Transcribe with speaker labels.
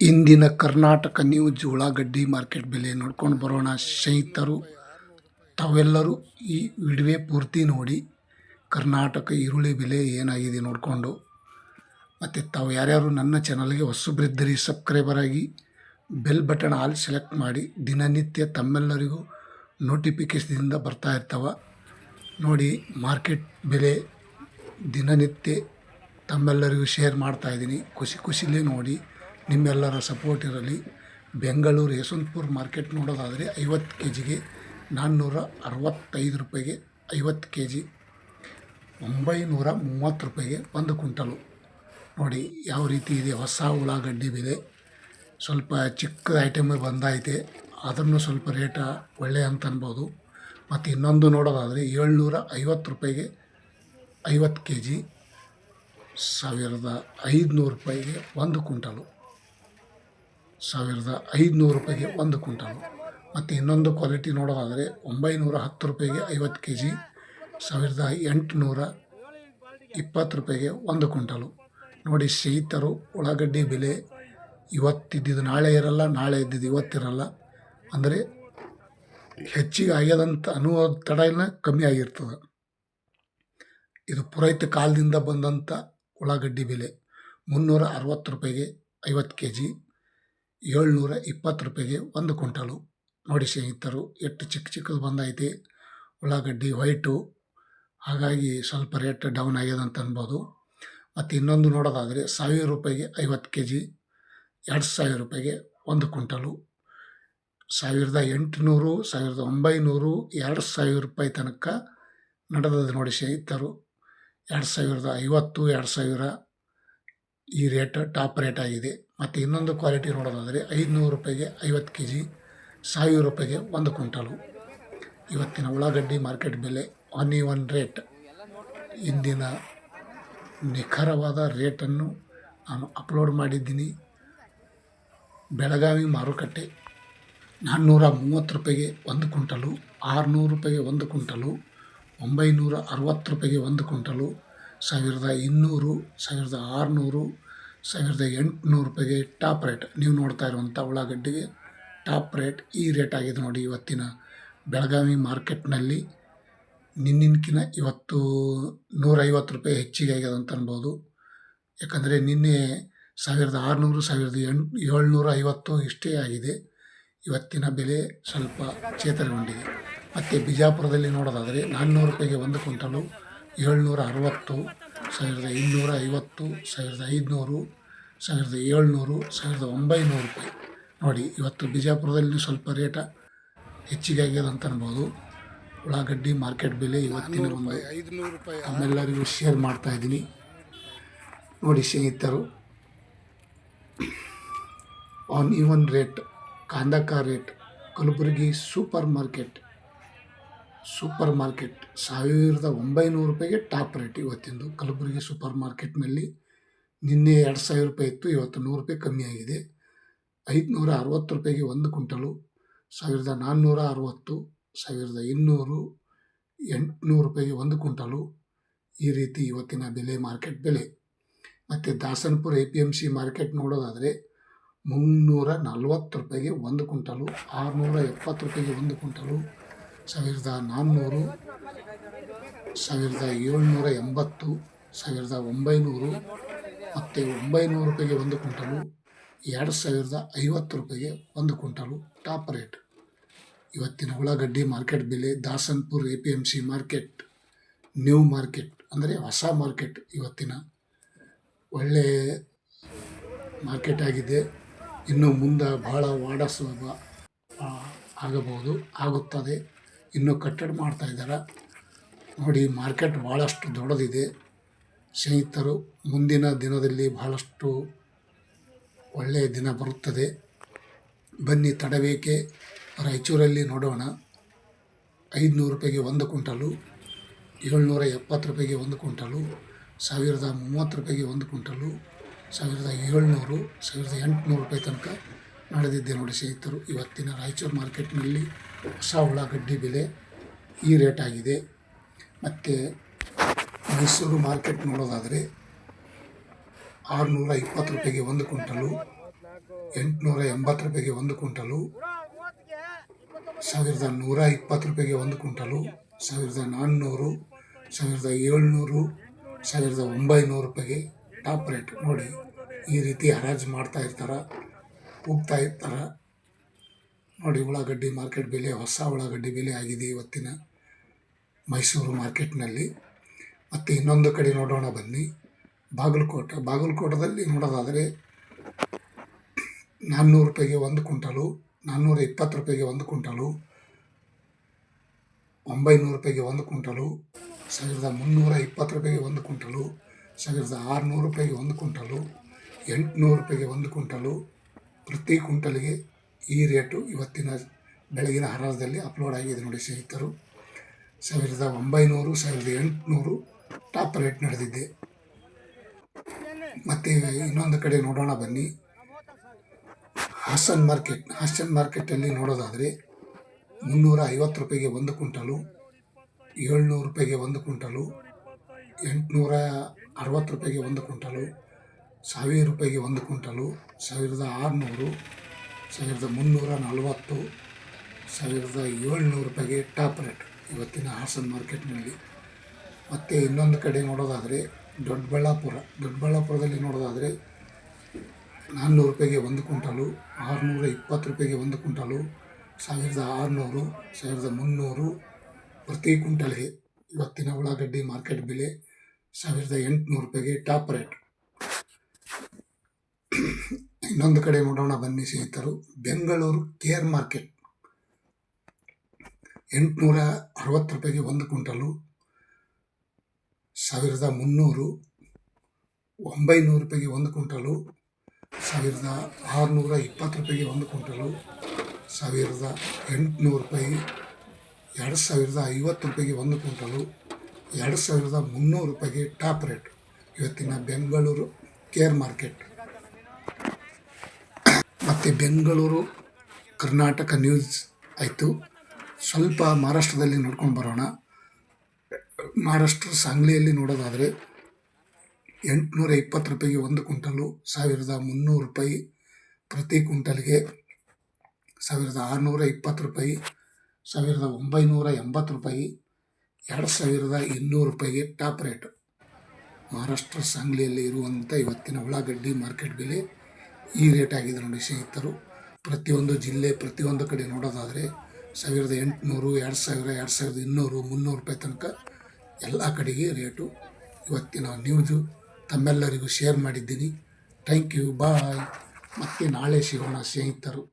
Speaker 1: ಇಂದಿನ ಕರ್ನಾಟಕ ನ್ಯೂಸ್ ಉಳ್ಳಾಗಡ್ಡಿ ಮಾರ್ಕೆಟ್ ಬೆಲೆ ನೋಡ್ಕೊಂಡು ಬರೋಣ. ಸ್ನೇಹಿತರು, ತಾವೆಲ್ಲರೂ ಈ ವಿಡಿಯೋ ಪೂರ್ತಿ ನೋಡಿ, ಕರ್ನಾಟಕ ಈರುಳ್ಳಿ ಬೆಲೆ ಏನಾಗಿದೆ ನೋಡಿಕೊಂಡು. ಮತ್ತು ತಾವು ಯಾರ್ಯಾರು ನನ್ನ ಚಾನಲ್ಗೆ ಹೊಸಬ್ರಿದ್ದರಿ ಸಬ್ಸ್ಕ್ರೈಬರ್ ಆಗಿ ಬೆಲ್ ಬಟನ್ ಆಲ್ ಸೆಲೆಕ್ಟ್ ಮಾಡಿ, ದಿನನಿತ್ಯ ತಮ್ಮೆಲ್ಲರಿಗೂ ನೋಟಿಫಿಕೇಶನ್ದಿಂದ ಬರ್ತಾ ಇರ್ತಾವ. ನೋಡಿ ಮಾರ್ಕೆಟ್ ಬೆಲೆ ದಿನನಿತ್ಯ ತಮ್ಮೆಲ್ಲರಿಗೂ ಶೇರ್ ಮಾಡ್ತಾ ಇದ್ದೀನಿ. ಖುಷಿ ಖುಷಿಲೇ ನೋಡಿ. ನಿಮ್ಮೆಲ್ಲರ ಸಪೋರ್ಟ್ ಇರಲಿ. ಬೆಂಗಳೂರು ಯಶವಂತಪುರ ಮಾರ್ಕೆಟ್ ನೋಡೋದಾದರೆ ಐವತ್ತು ಕೆ ಜಿಗೆ ನಾನ್ನೂರ ಅರವತ್ತೈದು ರೂಪಾಯಿಗೆ ಐವತ್ತು ಕೆ ಜಿ ಒಂಬೈನೂರ ಮೂವತ್ತು ರೂಪಾಯಿಗೆ ಒಂದು ಕುಂಟಲು ನೋಡಿ ಯಾವ ರೀತಿ ಇದೆ, ಹೊಸ ಉಳ್ಳಾಗಡ್ಡಿ ಇದೆ ಸ್ವಲ್ಪ ಚಿಕ್ಕ ಐಟಮ್ ಬಂದೈತೆ ಅದನ್ನು ಸ್ವಲ್ಪ ರೇಟ ಒಳ್ಳೆ ಅಂತ ಅನ್ಬೋದು. ಮತ್ತು ಇನ್ನೊಂದು ನೋಡೋದಾದರೆ ಏಳ್ನೂರ ಐವತ್ತು ರೂಪಾಯಿಗೆ ಐವತ್ತು ಕೆ ಜಿ ಸಾವಿರದ ಐದುನೂರು ರೂಪಾಯಿಗೆ ಒಂದು ಕುಂಟಲು ಸಾವಿರದ ಐದುನೂರು ರೂಪಾಯಿಗೆ ಒಂದು ಕುಂಟಲು ಮತ್ತು ಇನ್ನೊಂದು ಕ್ವಾಲಿಟಿ ನೋಡೋದಾದರೆ ಒಂಬೈನೂರ ಹತ್ತು ರೂಪಾಯಿಗೆ ಐವತ್ತು ಕೆ ಜಿ ಸಾವಿರದ ಎಂಟುನೂರ ಇಪ್ಪತ್ತು ರೂಪಾಯಿಗೆ ಒಂದು ಕುಂಟಲು ನೋಡಿ ಸ್ನೇಹಿತರು, ಉಳ್ಳಾಗಡ್ಡಿ ಬೆಲೆ ಇವತ್ತಿದ್ದಿದ್ದು ನಾಳೆ ಇರಲ್ಲ, ನಾಳೆ ಇದ್ದಿದ್ದು ಇವತ್ತಿರಲ್ಲ ಅಂದರೆ ಹೆಚ್ಚಿಗೆ ಆಗ್ಯದಂಥ ಅನ್ನುವ ತಡ ಇಲ್ಲ ಕಮ್ಮಿ ಆಗಿರ್ತದೆ. ಇದು ಪುರೈತ ಕಾಲದಿಂದ ಬಂದಂಥ ಉಳ್ಳಾಗಡ್ಡಿ ಬೆಲೆ ಮುನ್ನೂರ ಅರವತ್ತು ರೂಪಾಯಿಗೆ ಐವತ್ತು ಕೆ ಜಿ ಏಳ್ನೂರ ಇಪ್ಪತ್ತು ರೂಪಾಯಿಗೆ ಒಂದು ಕುಂಟಲು ನೋಡಿ ಸ್ನೇಹಿತರು ಎಷ್ಟು ಚಿಕ್ಕ ಚಿಕ್ಕದು ಬಂದೈತಿ. ಉಳ್ಳಾಗಡ್ಡಿ ವೈಟು, ಹಾಗಾಗಿ ಸ್ವಲ್ಪ ರೇಟ್ ಡೌನ್ ಆಗ್ಯದ ಅಂತ ಅನ್ಬೋದು. ಮತ್ತು ಇನ್ನೊಂದು ನೋಡೋದಾದರೆ ಸಾವಿರ ರೂಪಾಯಿಗೆ ಐವತ್ತು ಕೆ ಜಿ ಎರಡು ಸಾವಿರ ರೂಪಾಯಿಗೆ ಒಂದು ಕುಂಟಲು ಸಾವಿರದ ಎಂಟುನೂರು, ಸಾವಿರದ ಒಂಬೈನೂರು, ಎರಡು ಸಾವಿರ ರೂಪಾಯಿ ತನಕ ನಡೆದದ್ದು ನೋಡಿ ಸ್ನೇಹಿತರು. ಎರಡು ಸಾವಿರದ ಐವತ್ತು, ಎರಡು ಸಾವಿರ ಈ ರೇಟ್ ಟಾಪ್ ರೇಟ್ ಆಗಿದೆ. ಮತ್ತು ಇನ್ನೊಂದು ಕ್ವಾಲಿಟಿ ನೋಡೋದಾದರೆ ಐದುನೂರು ರೂಪಾಯಿಗೆ ಐವತ್ತು ಕೆ ಜಿ ಸಾವಿರ ರೂಪಾಯಿಗೆ ಒಂದು ಕ್ವಿಂಟಲು. ಇವತ್ತಿನ ಉಳ್ಳಾಗಡ್ಡಿ ಮಾರ್ಕೆಟ್ ಬೆಲೆ ಒನ್ ಈ ಒನ್ ರೇಟ್ ಇಂದಿನ ನಿಖರವಾದ ರೇಟನ್ನು ನಾನು ಅಪ್ಲೋಡ್ ಮಾಡಿದ್ದೀನಿ. ಬೆಳಗಾವಿ ಮಾರುಕಟ್ಟೆ ನಾನ್ನೂರ ಮೂವತ್ತು ರೂಪಾಯಿಗೆ ಒಂದು ಕ್ವಿಂಟಲು, ಆರುನೂರು ರೂಪಾಯಿಗೆ ಒಂದು ಕ್ವಿಂಟಲು, ಒಂಬೈನೂರ ಅರವತ್ತು ರೂಪಾಯಿಗೆ ಒಂದು ಕ್ವಿಂಟಲು, ಸಾವಿರದ ಇನ್ನೂರು, ಸಾವಿರದ ಆರುನೂರು ಸಾವಿರದ ಎಂಟುನೂರು ರೂಪಾಯಿಗೆ ಟಾಪ್ ರೇಟ್. ನೀವು ನೋಡ್ತಾ ಇರುವಂಥ ಉಳ್ಳಾಗಡ್ಡಿಗೆ ಟಾಪ್ ರೇಟ್ ಈ ರೇಟ್ ಆಗಿದೆ ನೋಡಿ ಇವತ್ತಿನ ಬೆಳಗಾವಿ ಮಾರ್ಕೆಟ್ನಲ್ಲಿ. ನಿನ್ನಿನ್ಕಿನ ಇವತ್ತು ನೂರೈವತ್ತು ರೂಪಾಯಿ ಹೆಚ್ಚಿಗೆ ಆಗ್ಯದ ಅಂತ ಅನ್ಬೋದು. ಯಾಕಂದರೆ ನಿನ್ನೆ ಸಾವಿರದ ಆರುನೂರು, ಸಾವಿರದ ಎಂಟು, ಏಳ್ನೂರ ಐವತ್ತು ಇಷ್ಟೇ ಆಗಿದೆ. ಇವತ್ತಿನ ಬೆಲೆ ಸ್ವಲ್ಪ ಚೇತನಗೊಂಡಿದೆ ಮತ್ತು ಬಿಜಾಪುರದಲ್ಲಿ ನೋಡೋದಾದರೆ ನಾನ್ನೂರು ರೂಪಾಯಿಗೆ ಒಂದು ಕ್ವಿಂಟಲು ಏಳ್ನೂರ ಅರವತ್ತು ಸಾವಿರದ ಇನ್ನೂರ ಐವತ್ತು ಸಾವಿರದ ಐದುನೂರು ಸಾವಿರದ ಏಳ್ನೂರು ಸಾವಿರದ ಒಂಬೈನೂರು ರೂಪಾಯಿ. ನೋಡಿ ಇವತ್ತು ಬಿಜಾಪುರದಲ್ಲಿ ಸ್ವಲ್ಪ ರೇಟ ಹೆಚ್ಚಿಗೆ ಆಗ್ಯದ ಅಂತ ಅನ್ಬೋದು. ಉಳ್ಳಾಗಡ್ಡಿ ಮಾರ್ಕೆಟ್ ಬೆಲೆ ಇವತ್ತಿನ ಒಂದು
Speaker 2: ಐದುನೂರು ರೂಪಾಯಿ
Speaker 1: ನಮ್ಮೆಲ್ಲರಿಗೂ ಶೇರ್ ಮಾಡ್ತಾ ಇದ್ದೀನಿ. ನೋಡಿ ಸ್ನೇಹಿತರು onion rate ಕಾಂದಕ rate Kalaburagi super market super market ಸಾವಿರದ ಒಂಬೈನೂರು ರೂಪಾಯಿಗೆ ಟಾಪ್ ರೇಟ್. ಇವತ್ತಿಂದು ಕಲಬುರಗಿ ಸೂಪರ್ ಮಾರ್ಕೆಟ್ನಲ್ಲಿ ನಿನ್ನೆ ಎರಡು ಸಾವಿರ ರೂಪಾಯಿ ಇತ್ತು, ಇವತ್ತು ನೂರು ರೂಪಾಯಿ ಕಮ್ಮಿ ಆಗಿದೆ. ಐದುನೂರ ಅರವತ್ತು ರೂಪಾಯಿಗೆ ಒಂದು ಕುಂಟಲು ಸಾವಿರದ ನಾನ್ನೂರ ಅರವತ್ತು, ಸಾವಿರದ ಇನ್ನೂರು, ಎಂಟುನೂರು ರೂಪಾಯಿಗೆ ಒಂದು ಕುಂಟಲು ಈ ರೀತಿ ಇವತ್ತಿನ ಬೆಲೆ, ಮಾರ್ಕೆಟ್ ಬೆಲೆ. ಮತ್ತು Dasanapura A P M C market ನೋಡೋದಾದರೆ ಮುನ್ನೂರ ನಲ್ವತ್ತು ರೂಪಾಯಿಗೆ ಒಂದು ಕುಂಟಲು ಆರುನೂರ ಎಪ್ಪತ್ತು ರೂಪಾಯಿಗೆ ಒಂದು ಕುಂಟಲು ಸಾವಿರದ ನಾನ್ನೂರು, ಸಾವಿರದ ಏಳ್ನೂರ ಎಂಬತ್ತು, ಸಾವಿರದ ಒಂಬೈನೂರು, ಮತ್ತು ಒಂಬೈನೂರು ರೂಪಾಯಿಗೆ ಒಂದು ಕುಂಟಲು ಎರಡು ಸಾವಿರದ ಐವತ್ತು ರೂಪಾಯಿಗೆ ಒಂದು ಕುಂಟಲು ಟಾಪ್ ರೇಟ್. ಇವತ್ತಿನ ಉಳ್ಳಾಗಡ್ಡಿ ಮಾರ್ಕೆಟ್ ಬೆಲೆ, Dasanpur A P M C market, new market, ಅಂದರೆ ಹೊಸ ಮಾರ್ಕೆಟ್ ಇವತ್ತಿನ ಒಳ್ಳೆ ಮಾರ್ಕೆಟ್ ಆಗಿದೆ. ಇನ್ನು ಮುಂದೆ ಬಹಳ ವಾಡಸ ಆಗಬಹುದು, ಆಗುತ್ತದೆ. ಇನ್ನೂ ಕಟ್ಟಡ ಮಾಡ್ತಾ ಇದ್ದಾರೆ. ನೋಡಿ, ಮಾರ್ಕೆಟ್ ಭಾಳಷ್ಟು ದೊಡ್ಡದಿದೆ. ಸ್ನೇಹಿತರು, ಮುಂದಿನ ದಿನದಲ್ಲಿ ಬಹಳಷ್ಟು ಒಳ್ಳೆಯ ದಿನ ಬರುತ್ತದೆ. ಬನ್ನಿ, ತಡಬೇಕೆ. ರಾಯಚೂರಲ್ಲಿ ನೋಡೋಣ. ಐದುನೂರು ರೂಪಾಯಿಗೆ ಒಂದು ಕುಂಟಲು ಏಳ್ನೂರ ಎಪ್ಪತ್ತು ರೂಪಾಯಿಗೆ ಒಂದು ಕುಂಟಲು ಸಾವಿರದ ಮೂವತ್ತು ರೂಪಾಯಿಗೆ ಒಂದು ಕುಂಟಲು ಸಾವಿರದ ಏಳ್ನೂರು, ಸಾವಿರದ ಎಂಟುನೂರು ರೂಪಾಯಿ ತನಕ ನಡೆದಿದ್ದೆ ನೋಡಿ ಸ್ನೇಹಿತರು. ಇವತ್ತಿನ ರಾಯಚೂರು ಮಾರ್ಕೆಟ್ನಲ್ಲಿ ಹೊಸ ಉಳ್ಳಾಗಡ್ಡಿ ಬೆಲೆ ಈ ರೇಟ್ ಆಗಿದೆ. ಮತ್ತು ಮೈಸೂರು ಮಾರ್ಕೆಟ್ ನೋಡೋದಾದರೆ ಆರುನೂರ ಇಪ್ಪತ್ತು ರೂಪಾಯಿಗೆ ಒಂದು ಕ್ವಿಂಟಲು, ಎಂಟುನೂರ ಎಂಬತ್ತು ರೂಪಾಯಿಗೆ ಒಂದು ಕ್ವಿಂಟಲು, ಸಾವಿರದ ನೂರ ಇಪ್ಪತ್ತು ರೂಪಾಯಿಗೆ ಒಂದು ಕ್ವಿಂಟಲು, ಸಾವಿರದ ನಾನ್ನೂರು, ಸಾವಿರದ ಏಳ್ನೂರು, ಸಾವಿರದ ಒಂಬೈನೂರು ರೂಪಾಯಿಗೆ ಟಾಪ್ ರೇಟ್ ನೋಡಿ. ಈ ರೀತಿ ಹರಾಜು ಮಾಡ್ತಾ ಇರ್ತಾರೆ, ಹೋಗ್ತಾ ಇರ್ತಾರೆ ನೋಡಿ, ಉಳ್ಳಾಗಡ್ಡಿ ಮಾರ್ಕೆಟ್ ಬೆಲೆ, ಹೊಸ ಉಳ್ಳಾಗಡ್ಡಿ ಬೆಲೆ ಆಗಿದೆ ಇವತ್ತಿನ ಮೈಸೂರು ಮಾರ್ಕೆಟ್ನಲ್ಲಿ. ಮತ್ತು ಇನ್ನೊಂದು ಕಡೆ ನೋಡೋಣ ಬನ್ನಿ. ಬಾಗಲಕೋಟೆ, ಬಾಗಲಕೋಟದಲ್ಲಿ ನೋಡೋದಾದರೆ ನಾನ್ನೂರು ರೂಪಾಯಿಗೆ ಒಂದು ಕುಂಟಲು ನಾನ್ನೂರ ಇಪ್ಪತ್ತು ರೂಪಾಯಿಗೆ ಒಂದು ಕುಂಟಲು ಒಂಬೈನೂರು ರೂಪಾಯಿಗೆ ಒಂದು ಕುಂಟಲು ಸಾವಿರದ ಮುನ್ನೂರ ಇಪ್ಪತ್ತು ರೂಪಾಯಿಗೆ ಒಂದು ಕುಂಟಲು ಸಾವಿರದ ಆರುನೂರು ರೂಪಾಯಿಗೆ ಒಂದು ಕುಂಟಲು ಎಂಟುನೂರು ರೂಪಾಯಿಗೆ ಒಂದು ಕುಂಟಲು ಪ್ರತಿ ಕ್ವಿಂಟಲ್ಗೆ ಈ ರೇಟು ಇವತ್ತಿನ ಬೆಳಗಿನ ಹರಾಜದಲ್ಲಿ ಅಪ್ಲೋಡ್ ಆಗಿದೆ ನೋಡಿ ಸ್ನೇಹಿತರು. ಸಾವಿರದ ಒಂಬೈನೂರು, ಸಾವಿರದ ಎಂಟುನೂರು ಟಾಪ್ ರೇಟ್ ನಡೆದಿದ್ದೆ ಮತ್ತು ಇನ್ನೊಂದು ಕಡೆ ನೋಡೋಣ ಬನ್ನಿ. ಹಾಸನ್ ಮಾರ್ಕೆಟ್, ಹಾಸನ್ ಮಾರ್ಕೆಟಲ್ಲಿ ನೋಡೋದಾದರೆ ಮುನ್ನೂರ ಐವತ್ತು ರೂಪಾಯಿಗೆ ಒಂದು ಕ್ವಿಂಟಲು, ಏಳ್ನೂರು ರೂಪಾಯಿಗೆ ಒಂದು ಕ್ವಿಂಟಲು, ಎಂಟುನೂರ ಅರವತ್ತು ರೂಪಾಯಿಗೆ ಒಂದು ಕ್ವಿಂಟಲು, ಸಾವಿರ ರೂಪಾಯಿಗೆ ಒಂದು ಕ್ವಿಂಟಲು, ಸಾವಿರದ ಆರುನೂರು ಸಾವಿರದ ಮುನ್ನೂರ ನಲವತ್ತು, ಸಾವಿರದ ಏಳ್ನೂರು ರೂಪಾಯಿಗೆ ಟಾಪ್ ರೇಟ್ ಇವತ್ತಿನ ಹಾಸನ ಮಾರ್ಕೆಟ್ನಲ್ಲಿ. ಮತ್ತು ಇನ್ನೊಂದು ಕಡೆ ನೋಡೋದಾದರೆ ದೊಡ್ಡಬಳ್ಳಾಪುರ. ದೊಡ್ಡಬಳ್ಳಾಪುರದಲ್ಲಿ ನೋಡೋದಾದರೆ ನಾನ್ನೂರು ರೂಪಾಯಿಗೆ ಒಂದು ಕ್ವಿಂಟಲು, ಆರುನೂರ ಇಪ್ಪತ್ತು ರೂಪಾಯಿಗೆ ಒಂದು ಕ್ವಿಂಟಲು, ಸಾವಿರದ ಆರುನೂರು, ಸಾವಿರದ ಮುನ್ನೂರು ಪ್ರತಿ ಕ್ವಿಂಟಲ್ಗೆ ಇವತ್ತಿನ ಉಳ್ಳಾಗಡ್ಡಿ ಮಾರ್ಕೆಟ್ ಬೆಲೆ ಸಾವಿರದ ಎಂಟುನೂರು ರೂಪಾಯಿಗೆ ಟಾಪ್ ರೇಟ್. ಇನ್ನೊಂದು ಕಡೆ ನೋಡೋಣ, ಬನ್ನಿ ಸ್ನೇಹಿತರು. Bengaluru K R market. ಎಂಟುನೂರ ಅರವತ್ತು ರೂಪಾಯಿಗೆ ಒಂದು ಕ್ವಿಂಟಲು. ಸಾವಿರದ ಮುನ್ನೂರು. ಒಂಬೈನೂರು ರೂಪಾಯಿಗೆ ಒಂದು ಕ್ವಿಂಟಲು. ಸಾವಿರದ ಆರುನೂರ ಇಪ್ಪತ್ತು ರೂಪಾಯಿಗೆ ಒಂದು ಕ್ವಿಂಟಲು. ಸಾವಿರದ ಎಂಟುನೂರು ರೂಪಾಯಿ. ಎರಡು ಸಾವಿರದ ಐವತ್ತು ರೂಪಾಯಿಗೆ ಒಂದು ಕ್ವಿಂಟಲು. ಎರಡು ಸಾವಿರದ ಮುನ್ನೂರು ರೂಪಾಯಿಗೆ ಟಾಪ್ ರೇಟ್. ಇವತ್ತಿನ ಬೆಂಗಳೂರು ಕೇರ್ ಮಾರ್ಕೆಟ್. ಮತ್ತು ಬೆಂಗಳೂರು, ಕರ್ನಾಟಕ ನ್ಯೂಸ್ ಆಯಿತು. ಸ್ವಲ್ಪ ಮಹಾರಾಷ್ಟ್ರದಲ್ಲಿ ನೋಡ್ಕೊಂಡು ಬರೋಣ. ಮಹಾರಾಷ್ಟ್ರ ಸಾಂಗ್ಲಿಯಲ್ಲಿ ನೋಡೋದಾದರೆ ಎಂಟುನೂರ ಇಪ್ಪತ್ತು ರೂಪಾಯಿಗೆ ಒಂದು ಕ್ವಿಂಟಲು, ಸಾವಿರದ ಮುನ್ನೂರು ರೂಪಾಯಿ ಪ್ರತಿ ಕ್ವಿಂಟಲ್ಗೆ, ಸಾವಿರದ ಆರುನೂರ ಇಪ್ಪತ್ತು ರೂಪಾಯಿ, ಸಾವಿರದ ಒಂಬೈನೂರ ಎಂಬತ್ತು ರೂಪಾಯಿ, ಎರಡು ಸಾವಿರದ ಇನ್ನೂರು ರೂಪಾಯಿಗೆ ಟಾಪ್ ರೇಟ್. ಮಹಾರಾಷ್ಟ್ರ ಸಾಂಗ್ಲಿಯಲ್ಲಿ ಇರುವಂಥ ಇವತ್ತಿನ ಉಳ್ಳಾಗಡ್ಡಿ ಮಾರ್ಕೆಟ್ ಬೆಲೆ ಈ ರೇಟ್ ಆಗಿದೆ ನೋಡಿ ಸ್ನೇಹಿತರು. ಪ್ರತಿಯೊಂದು ಜಿಲ್ಲೆ, ಪ್ರತಿಯೊಂದು ಕಡೆ ನೋಡೋದಾದರೆ ಸಾವಿರದ ಎಂಟುನೂರು, ಎರಡು ಸಾವಿರ, ಎರಡು ಸಾವಿರದ ಇನ್ನೂರು, ಮುನ್ನೂರು ರೂಪಾಯಿ ತನಕ ಎಲ್ಲ ಕಡೆಗೆ ರೇಟು ಇವತ್ತಿನ ನ್ಯೂಸು ತಮ್ಮೆಲ್ಲರಿಗೂ ಶೇರ್ ಮಾಡಿದ್ದೀನಿ. ಥ್ಯಾಂಕ್ ಯು ಬಾಯ್ ಮತ್ತೆ ನಾಳೆ ಸಿಗೋಣ ಸ್ನೇಹಿತರು.